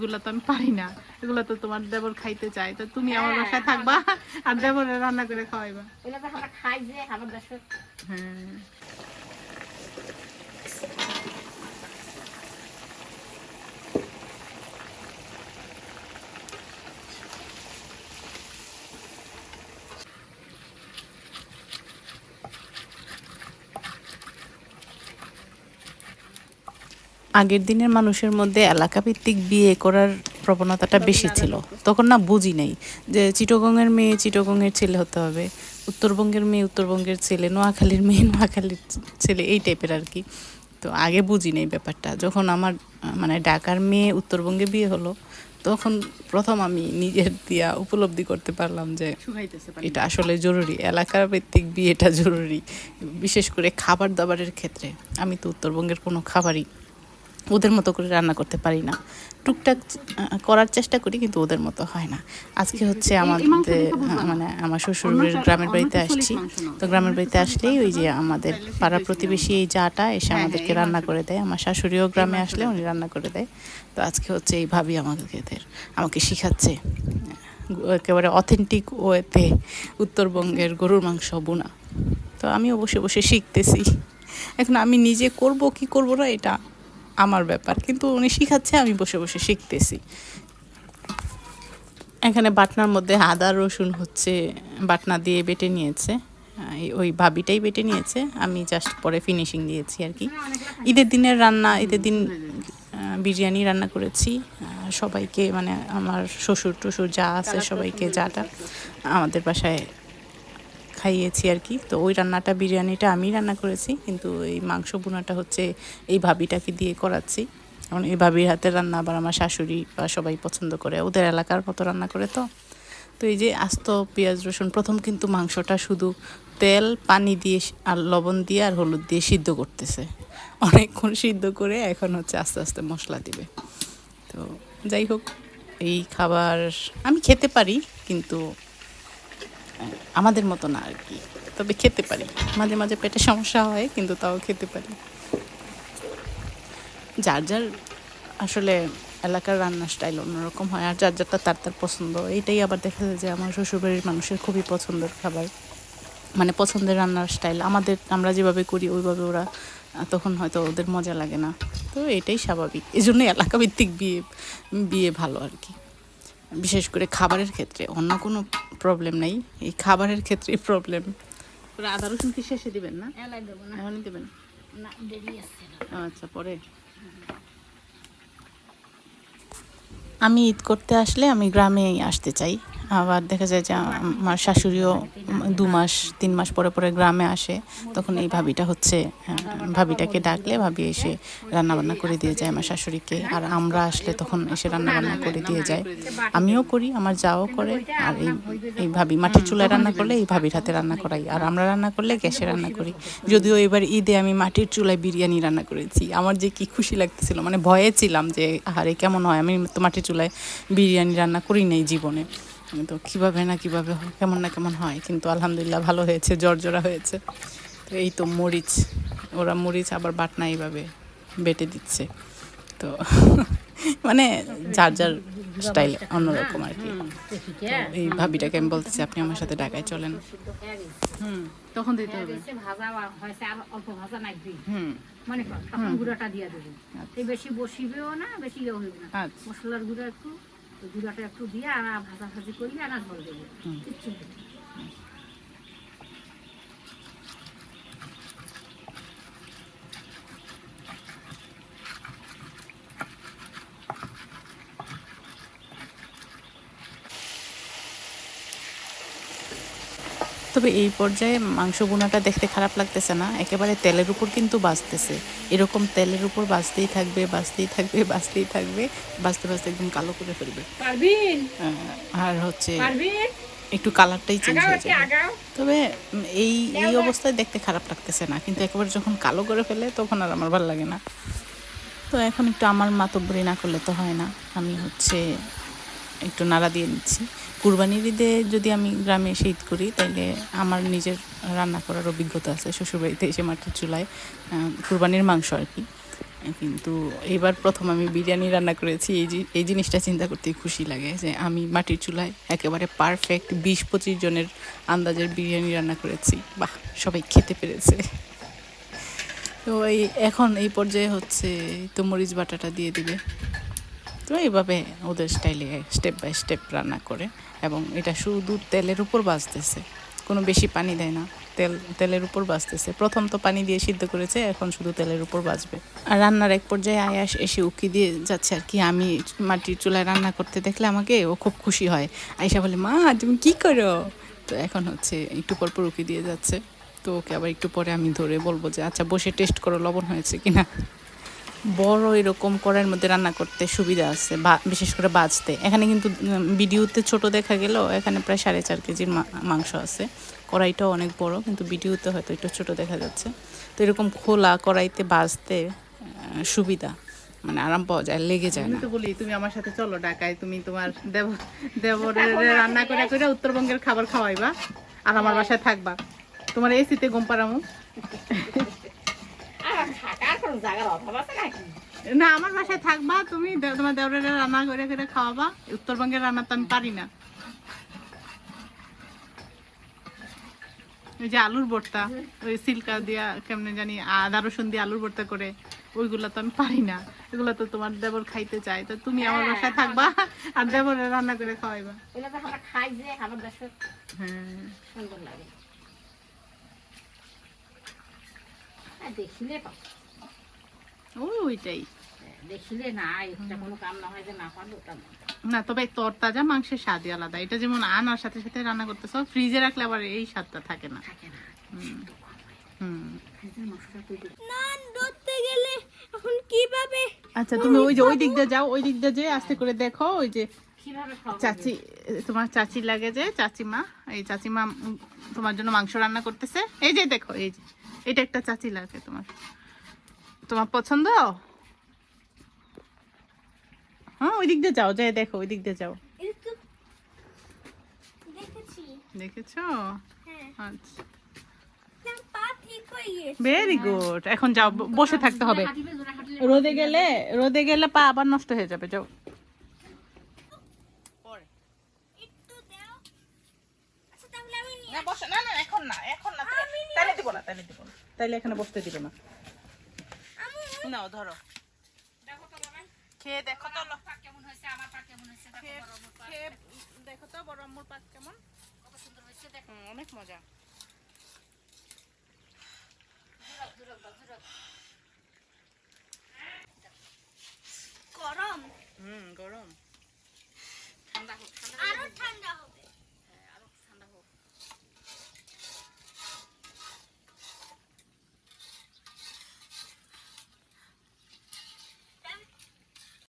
এগুলো তো আমি পারি না। এগুলা তো তোমার দেবর খাইতে চাই তো তুমি আমার বাসায় থাকবা আর দেবরে রান্না করে খাওয়াইবা। তো আমরা খাই যে আমার দেশে। হ্যাঁ। আগের দিনের মানুষের মধ্যে এলাকাভিত্তিক বিয়ে করার প্রবণতাটা বেশি ছিল। তখন না বুঝি নাই যে চিটগংয়ের মেয়ে চিটগংয়ের ছেলে হতে হবে উত্তরবঙ্গের মেয়ে উত্তরবঙ্গের ছেলে নোয়াখালীর মেয়ে নোয়াখালীর ছেলে এই টাইপের আর কি। তো আগে বুঝি নাই ব্যাপারটা। যখন আমার মানে ঢাকার মেয়ে উত্তরবঙ্গে বিয়ে হলো তখন প্রথম আমি নিজের দিয়া উপলব্ধি করতে পারলাম যে এটা আসলে জরুরি। এলাকার ভিত্তিক বিয়েটা জরুরি বিশেষ করে খাবার দাবারের ক্ষেত্রে। আমি তো উত্তরবঙ্গের কোনো খাবারই ওদের মতো করে রান্না করতে পারি না। টুকটাক করার চেষ্টা করি কিন্তু ওদের মতো হয় না। আজকে হচ্ছে আমাদের হ্যাঁ, মানে আমার শ্বশুরের গ্রামের বাড়িতে আসছি। তো গ্রামের বাড়িতে আসলেই ওই যে আমাদের পাড়া প্রতিবেশী এই জাটা এসে আমাদেরকে রান্না করে দেয়। আমার শাশুড়িও গ্রামে আসলে উনি রান্না করে দেয়। তো আজকে হচ্ছে এই ভাবি আমাদেরকে এদের আমাকে শিখাচ্ছে একেবারে অথেন্টিক ওয়েতে উত্তরবঙ্গের গরুর মাংস বোনা। তো আমি অবশ্যই বসে শিখতেছি। এখন আমি নিজে করব কি করব না এটা আমার ব্যাপার। কিন্তু উনি শিখাচ্ছে, আমি বসে বসে শিখতেছি। এখানে বাটনার মধ্যে আদা, রসুন হচ্ছে বাটনা দিয়ে বেটে নিয়েছে। ওই ভাবিটাই বেটে নিয়েছে। আমি জাস্ট পরে ফিনিশিং দিয়েছি আর কি। ঈদের দিনের রান্না, ঈদের দিন বিরিয়ানি রান্না করেছি। সবাইকে মানে আমার শ্বশুর টশুর যা আছে, সবাইকে যাটা আমাদের বাসায় খাইয়েছি আর কি। তো ওই রান্নাটা, বিরিয়ানিটা আমি রান্না করেছি। কিন্তু এই মাংস বোনাটা হচ্ছে এই ভাবিটাকে দিয়ে করাচ্ছি। কারণ এই ভাবির হাতের রান্না আবার আমার শাশুড়ি বা সবাই পছন্দ করে। ওদের এলাকার মতো রান্না করে তো। তো এই যে আস্ত পেঁয়াজ, রসুন, প্রথম কিন্তু মাংসটা শুধু তেল, পানি দিয়ে আর লবণ দিয়ে আর হলুদ দিয়ে সিদ্ধ করতেছে। অনেকক্ষণ সিদ্ধ করে এখন হচ্ছে আস্তে আস্তে মশলা দিবে। তো যাই হোক, এই খাবার আমি খেতে পারি, কিন্তু আমাদের মতো না আর কি। তবে খেতে পারি। মাঝে মাঝে পেটে সমস্যা হয়, কিন্তু তাও খেতে পারি। যার যার আসলে এলাকার রান্নার স্টাইল অন্যরকম হয়, আর যার যারটা তার তার পছন্দ। এইটাই আবার দেখা যায় যে আমার শ্বশুরবাড়ির মানুষের খুবই পছন্দের খাবার। মানে পছন্দের রান্নার স্টাইল। আমাদের, আমরা যেভাবে করি, ওইভাবে ওরা তখন হয়তো ওদের মজা লাগে না। তো এটাই স্বাভাবিক। এই জন্য এলাকাভিত্তিক বিয়ে বিয়ে ভালো আর কি। বিশেষ করে খাবারের ক্ষেত্রে অন্য কোনো প্রবলেম নেই। এই খাবারের ক্ষেত্রেই প্রবলেম আদা রসুন কি শেষে দিবেন না? এখনই দেবেন? না দেরি আছে আচ্ছা পরে? আমি ঈদ করতে আসলে আমি গ্রামেই আসতে চাই। আবার দেখা যায় যে আমার শাশুড়িও দু মাস, তিন মাস পরে পরে গ্রামে আসে, তখন এই ভাবিটা হচ্ছে ভাবিটাকে ডাকলে ভাবি এসে রান্নাবান্না করে দিয়ে যায় আমার শাশুড়িকে। আর আমরা আসলে তখন এসে রান্নাবান্না করে দিয়ে যায় আমিও করি, আমার যাও করে, আর এই এই ভাবি মাটির চুলায় রান্না করলে এই ভাবির হাতে রান্না করাই। আর আমরা রান্না করলে গ্যাসে রান্না করি। যদিও এবার ঈদে আমি মাটির চুলায় বিরিয়ানি রান্না করেছি। আমার যে কি খুশি লাগতেছিল মানে ভয়ে ছিলাম যে আরে কেমন হয়? আমি তো মাটির চুলায় বিরিয়ানি রান্না করি নাই জীবনে। তো কীভাবে না কীভাবে কেমন না কেমন হয় কিন্তু আলহামদুলিল্লাহ ভালো হয়েছে জর্জরা হয়েছে। তো এই তো মরিচ ওরা মরিচ আবার বাটনা এইভাবে বেটে দিচ্ছে। তো মানে যার যার স্টাইল অন্যরকম আর কি। এই ভাবিটাকে আমি বলতেছি আপনি আমার সাথে ঢাকায় চলেন। হুম তখন দিতে হবে। বেশি ভাজা হয়েছে আর অল্প ভাজা লাগবে মনে তখন গুঁড়াটা দিয়ে দেবো এই বেশি বসিবেও না বেশি ইয়ে হইবে না। আচ্ছা। মশলার গুঁড়া একটু ওই গুঁড়াটা একটু দিয়ে আর ভাজা ভাজি করলে আর জল দেবো। কিচ্ছু তবে এই পর্যায়ে মাংস বোনাটা দেখতে খারাপ লাগতেছে না। একেবারে তেলের উপর কিন্তু বাঁচতেছে এরকম তেলের উপর বাঁচতেই থাকবে বাঁচতেই থাকবে বাঁচতেই থাকবে বাঁচতে বাঁচতে একদম কালো করে ফেলবে। আর হচ্ছে একটু কালারটাই চেঞ্জ হয়ে যাবে। তবে এই এই অবস্থায় দেখতে খারাপ লাগতেছে না কিন্তু একেবারে যখন কালো করে ফেলে তখন আর আমার ভালো লাগে না। তো এখন একটু আমার মাতব্বরি না করলে তো হয় না। আমি হচ্ছে একটু নাড়া দিয়ে নিচ্ছি। কুরবানির ঈদে যদি আমি গ্রামে এসে ঈদ করি, তাইলে আমার নিজের রান্না করার অভিজ্ঞতা আছে। শ্বশুরবাড়িতে এসে মাটির চুলায় কুরবানির মাংস আর কি। কিন্তু এবার প্রথম আমি বিরিয়ানি রান্না করেছি, এই এই জিনিসটা চিন্তা করতেই খুশি লাগে যে আমি মাটির চুলায় একেবারে পারফেক্ট বিশ পঁচিশ জনের আন্দাজের বিরিয়ানি রান্না করেছি। বাহ, সবাই খেতে পেরেছে। তো এই, এখন এই পর্যায়ে হচ্ছে, তো মরিচ বাটাটা দিয়ে দিবে। তো এইভাবে ওদের স্টাইলে স্টেপ বাই স্টেপ রান্না করে এবং এটা শুধু তেলের উপর বাজতেছে কোনো বেশি পানি দেয় না। তেল, তেলের উপর বাজতেছে প্রথম তো পানি দিয়ে সিদ্ধ করেছে, এখন শুধু তেলের উপর বাজবে আর রান্নার এক পর্যায়ে আয়াস এসে উকি দিয়ে যাচ্ছে আর কি। আমি মাটির চুলায় রান্না করতে দেখলে আমাকে ও খুব খুশি হয়। আয়সা বলে, মা, তুমি কি করো? তো এখন হচ্ছে একটু পর পর উকি দিয়ে যাচ্ছে। তো ওকে আবার একটু পরে আমি ধরে বলব যে আচ্ছা বসে টেস্ট করো, লবণ হয়েছে কিনা? বড় এরকম কড়াইয়ের মধ্যে রান্না করতে সুবিধা আছে বিশেষ করে বাজতে। এখানে কিন্তু ভিডিওতে ছোট দেখা গেলেও এখানে প্রায় সাড়ে চার কেজির মাংস আছে। কড়াইটাও অনেক বড় কিন্তু ভিডিওতে হয়তো একটু ছোট দেখা যাচ্ছে। তো এরকম খোলা কড়াইতে বাজতে সুবিধা। মানে আরাম পাওয়া যায় লেগে যায় না। তো বলি তুমি আমার সাথে চলো ঢাকায় তুমি তোমার দেব দেবরের রান্না করে করে উত্তরবঙ্গের খাবার খাওয়াইবা। আর আমার বাসায় থাকবা। তোমার এসিতে পাড়ামো। আর থাকার কোনো জায়গার অভাব আছে নাকি? না আমার বাসায় থাকবা তুমি তোমার দেওরের রান্না করে করে খাওয়াবা উত্তরবঙ্গের রান্না তো আমি পারি না। ওই যে আলুর ভর্তা ওই সিল্কা দিয়া কেমনে জানি আদা রসুন দিয়ে আলুর ভর্তা করে ওইগুলো তো আমি পারি না। এগুলো তো তোমার দেবর খাইতে চাই তো তুমি আমার বাসায় থাকবা আর দেবরের রান্না করে খাওয়াইবা। ওগুলো তো আমরা খাই যে আমার দেশে হ্যাঁ। সুন্দর লাগে। দেখিলে ওই ওইটাই দেখিলে না এটা কোনো কাম না হয় যে না পারলে না না তবে তোর তাজা মাংসের স্বাদই আলাদা। এটা যেমন আনার সাথে সাথে রান্না করতেছ ফ্রিজে রাখলে আবার এই স্বাদটা থাকে না। থাকে না আচ্ছা তুমি ওই যে ওই দিক দিয়ে যাও ওই দিক দিয়ে যে আস্তে করে দেখো ওই যে চাচি তোমার চাচি লাগে যে চাচিমা এই চাচিমা তোমার জন্য মাংস রান্না করতেছে। এই যে দেখো এই যে এটা একটা চাচি লাগে তোমার। তোমার পছন্দ? হ্যাঁ ওই দিক দিয়ে যাও যাই দেখো ওই দিক দিয়ে যাও। দেখেছি। হ্যাঁ। আচ্ছা। হয়ে ভেরি গুড এখন যাও বসে থাকতে হবে। রোদে গেলে রোদে গেলে পা আবার নষ্ট হয়ে যাবে যাও। একটু দাও। আচ্ছা তাহলে না বসে। না না এখন না এখন না। তাইলে দিব না তাইলে দিব না। তাইলে এখানে বসতে দিব না। নাও ধরো। খেয়ে দেখো তো কেমন হয়েছে আমার পাক কেমন হয়েছে দেখো তো বড় আম্মুর পাক কেমন। কত সুন্দর হয়েছে দেখো। অনেক মজা। জুরক দাও জুরক